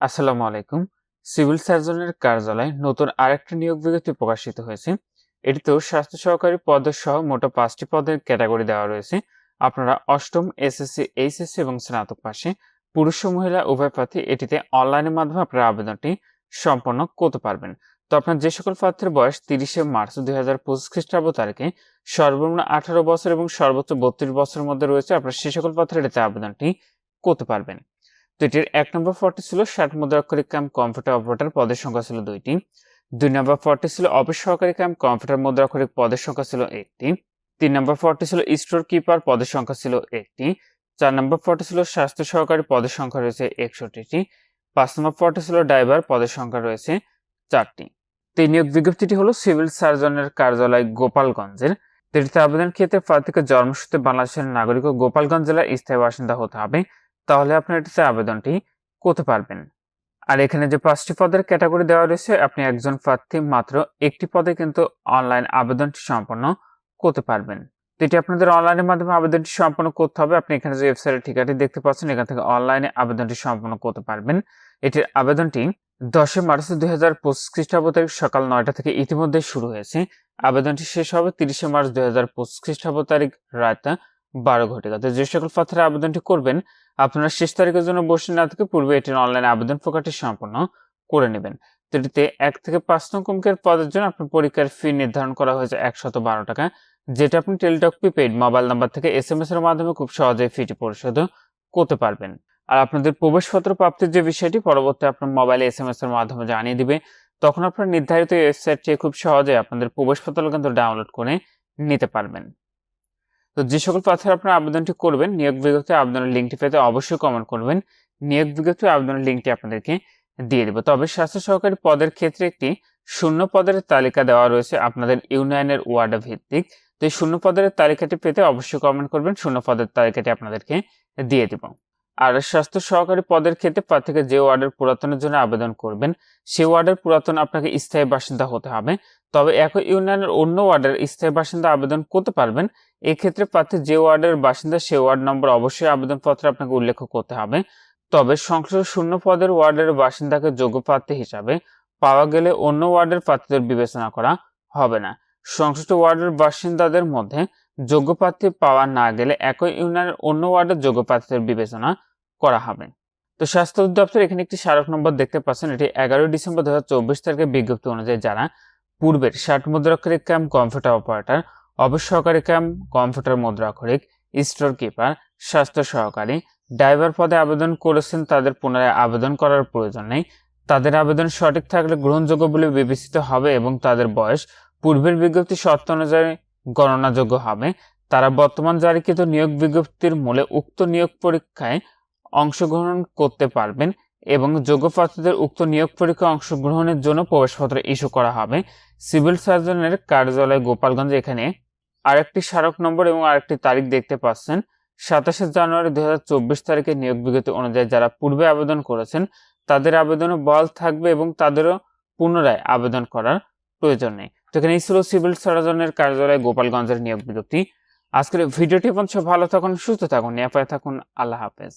আসসালামু আলাইকুম। সিভিল সার্জনের কার্যালয়ে নতুন আরেকটি নিয়োগ বিজ্ঞপ্তি প্রকাশিত হয়েছে। এটিতেও স্বাস্থ্য সহকারী পদের সহ মোট পাঁচটি পদের ক্যাটাগরি দেওয়া রয়েছে। আপনারা অষ্টম, এসএসসি, এইচএসসি এবং স্নাতক পাশে পুরুষ ও মহিলা উভয় প্রার্থী এটিতে অনলাইনের মাধ্যমে আপনারা আবেদনটি সম্পন্ন করতে পারবেন। তো আপনার যে সকল প্রার্থীর বয়স তিরিশে মার্চ দুই হাজার পঁচিশ খ্রিস্টাব্দ তারিখে সর্বনিম্ন আঠারো বছর এবং সর্বোচ্চ বত্রিশ বছরের মধ্যে রয়েছে, আপনার সে সকল প্রার্থীরা এটিতে আবেদনটি করতে পারবেন। তো এটির এক নম্বর ফর্টি ছিল ষাট মুদ্রাক্ষরিক কাম কম্পিউটার অপারেটর পদের সংখ্যা ছিল দুইটি। দুই নম্বর ফর্টি ছিল অফিস সহকারী কাম কম্পিউটার মুদ্রাক্ষরিক পদের সংখ্যা ছিল একটি। তিন নম্বর ফর্টি ছিল স্টোর কিপার পদের সংখ্যা ছিল একটি। চার নম্বর ফর্টি ছিল স্বাস্থ্য সহকারী পদের সংখ্যা রয়েছে একষট্টিটি। পাঁচ নম্বর ফর্টি ছিল ড্রাইভার পদের সংখ্যা রয়েছে চারটি। তো এই নিয়োগ বিজ্ঞপ্তিটি হলো সিভিল সার্জনের কার্যালয় গোপালগঞ্জের। এটিতে আবেদন ক্ষেত্রে প্রার্থীকে জন্মসূত্রে বাংলাদেশের নাগরিক ও গোপালগঞ্জ জেলার স্থায়ী বাসিন্দা হতে হবে। তাহলে আপনার এটিতে আবেদনটি করতে পারবেন। আর এখানে যে পাঁচটি পদের ক্যাটাগরি দেওয়া রয়েছে, আপনি একজন প্রার্থী মাত্র একটি পদে কিন্তু অনলাইন আবেদনটি সম্পন্ন করতে পারবেন। এটি আপনাদের অনলাইনের মাধ্যমে আবেদনটি সম্পন্ন করতে হবে। আপনি এখানে যে ওয়েবসাইটের ঠিকাটি দেখতে পাচ্ছেন, এখান থেকে অনলাইনে আবেদনটি সম্পন্ন করতে পারবেন। এটির আবেদনটি দশই মার্চ দুই হাজার পঁচিশ খ্রিস্টাব্দ তারিখ সকাল নয়টা থেকে ইতিমধ্যে শুরু হয়েছে। আবেদনটি শেষ হবে তিরিশে মার্চ দুই হাজার পঁচিশ খ্রিস্টাব্দ তারিখ রাত বারো ঘটিকা। তো যে সকল প্রার্থীরা আবেদনটি করবেন, আপনারা শেষ তারিখের জন্য বসে না থেকে পূর্বে এটির অনলাইন আবেদন প্রকারটি সম্পন্ন করে নেবেন। এটিতে এক থেকে পাঁচ নং পদের জন্য আপনার পরীক্ষার ফি নির্ধারণ করা হয়েছে একশত বারো টাকা, যেটা আপনি টেলিটক প্রিপেড মোবাইল নাম্বার থেকে এস এম এস এর মাধ্যমে খুব সহজেই ফিটি পরিশোধ করতে পারবেন। আর আপনাদের প্রবেশপত্র প্রাপ্তির যে বিষয়টি, পরবর্তী আপনার মোবাইলে এস এম এস এর মাধ্যমে জানিয়ে দিবে, তখন আপনার নির্ধারিত ওয়েবসাইটটি খুব সহজে আপনাদের প্রবেশপত্র কিন্তু ডাউনলোড করে নিতে পারবেন। তো যে সকল প্রার্থীরা আপনারা আবেদনটি করবেন, নিয়োগ বিজ্ঞপ্তি আবেদনের লিঙ্কটি পেতে অবশ্যই কমেন্ট করবেন। নিয়োগ বিজ্ঞপ্তি আবেদনের লিঙ্কটি আপনাদেরকে দিয়ে দেবো। তবে স্বাস্থ্য সহকারী পদের ক্ষেত্রে একটি শূন্য পদের তালিকা দেওয়া রয়েছে আপনাদের ইউনিয়নের ওয়ার্ড ভিত্তিক। তো এই শূন্য পদের তালিকাটি পেতে অবশ্যই কমেন্ট করবেন, শূন্য পদের তালিকাটি আপনাদেরকে দিয়ে দেব। আর স্বাস্থ্য সহকারী পদের ক্ষেত্রে প্রার্থীকে যে ওয়ার্ডের পুরাতনের জন্য আবেদন করবেন সে ওয়ার্ডের পুরাতন আপনাকে স্থায়ী বাসিন্দা হতে হবে। তবে একই ইউনিয়নের অন্য ওয়ার্ডের স্থায়ী বাসিন্দা আবেদন করতে পারবেন। এক্ষেত্রে প্রার্থী যে ওয়ার্ডের বাসিন্দা, সে ওয়ার্ড নম্বর অবশ্যই আবেদনপত্রে আপনাকে উল্লেখ করতে হবে। তবে সংশ্লিষ্ট শূন্য পদের ওয়ার্ডের বাসিন্দাকে যোগ্য প্রার্থী হিসাবে পাওয়া গেলে অন্য ওয়ার্ডের প্রার্থীদের বিবেচনা করা হবে না। সংশ্লিষ্ট ওয়ার্ডের বাসিন্দাদের মধ্যে যোগ্য প্রার্থী পাওয়া না গেলে একই ইউনিয়নের অন্য ওয়ার্ডের যোগ্য প্রার্থীদের বিবেচনা করা হবে। তো স্বাস্থ্য অধিদপ্তর এখানে একটি স্মারক নম্বর দেখতে পাচ্ছেন। এটি এগারোই ডিসেম্বর দু হাজার চব্বিশ তারিখের বিজ্ঞপ্তি অনুযায়ী যারা পূর্বের ষাট মুদ্রাক্ষরিক ক্যাম্প কম্পিউটার অপারেটর অফিস সহকারী ক্যাম্প কম্পিউটার মুদ্রাক্ষরিক, স্টোর কিপার, স্বাস্থ্য সহকারী, ড্রাইভার পদে আবেদন করেছেন, তাদের পুনরায় আবেদন করার প্রয়োজন নেই। তাদের আবেদন সঠিক থাকলে গ্রহণযোগ্য বলে বিবেচিত হবে এবং তাদের বয়স পূর্বের বিজ্ঞপ্তি শর্ত অনুযায়ী গণনাযোগ্য হবে। তারা বর্তমান জারিকৃত নিয়োগ বিজ্ঞপ্তির মূলে উক্ত নিয়োগ পরীক্ষায় অংশগ্রহণ করতে পারবেন। এবং যোগ্য প্রার্থীদের উক্ত নিয়োগ পরীক্ষায় অংশগ্রহণের জন্য প্রবেশপত্র ইস্যু করা হবে। সিভিল সার্জনের কার্যালয় গোপালগঞ্জ এখানে আরেকটি স্মারক নম্বর এবং আরেকটি তারিখ দেখতে পাচ্ছেন। সাতাশে জানুয়ারি দুই হাজার চব্বিশ তারিখে নিয়োগ বিজ্ঞপ্তি অনুযায়ী যারা পূর্বে আবেদন করেছেন, তাদের আবেদনও বল থাকবে এবং তাদেরও পুনরায় আবেদন করার প্রয়োজন নেই। তো এখানে ছিল সিভিল সার্জনের কার্যালয় গোপালগঞ্জের নিয়োগ বিজ্ঞপ্তি। আজকের ভিডিওটি পর্যন্ত ভালো থাকুন, সুস্থ থাকুন, নিরাপদে থাকুন। আল্লাহ হাফেজ।